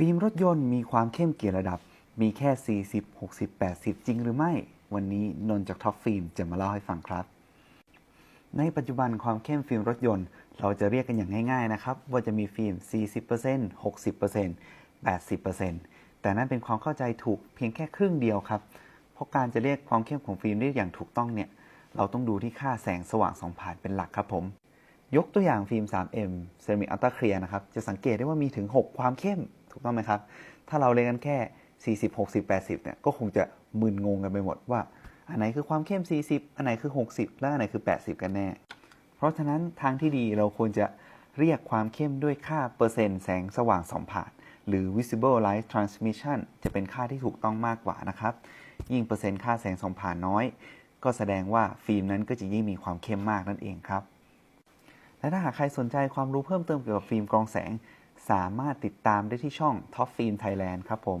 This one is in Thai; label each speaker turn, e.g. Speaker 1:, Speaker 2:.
Speaker 1: ฟิล์มรถยนต์มีความเข้มกี่ระดับ มีแค่ 40 60 80 จริงหรือไม่ วันนี้นนท์จากท็อปฟิล์มจะมาเล่าให้ฟังครับ ในปัจจุบันความเข้มฟิล์มรถยนต์ เราจะเรียกกันอย่างง่าย ๆ นะครับ ว่าจะมีฟิล์ม 40% 60% 80%แต่นั่นเป็นความเข้าใจถูกเพียงแค่ครึ่งเดียวครับ เพราะการจะเรียกความเข้มของฟิล์มได้อย่างถูกต้องเนี่ย เราต้องดูที่ค่าแสงสว่างสองผ่านเป็นหลักครับผม ยกตัวอย่างฟิล์ม 3M Ceramic Ultra Clear นะครับ จะสังเกตได้ว่ามีถึง 6 ความเข้ม ถูกต้องไหมครับ ถ้าเราเรียนกันแค่ 40 60 80เนี่ยก็คงจะมึนงงกันไปหมดว่า อันไหนคือความเข้ม 40 อันไหนคือ 60 และอันไหนคือ 80 กันแน่ เพราะฉะนั้นทางที่ดีเราควรจะเรียกความเข้มด้วยค่าเปอร์เซ็นต์แสงสว่างสองผ่านหรือ visible light transmission จะเป็นค่าที่ถูกต้องมากกว่านะครับ ยิ่งเปอร์เซ็นต์ค่าแสงสองผ่านน้อย ก็แสดงว่าฟิล์มนั้นก็จะยิ่งมีความเข้มมากนั่นเองครับ และถ้าหากใครสนใจความรู้เพิ่มเติมเกี่ยวกับฟิล์มกรองแสง สามารถติดตามได้ที่ช่อง Top Film Thailand ครับผม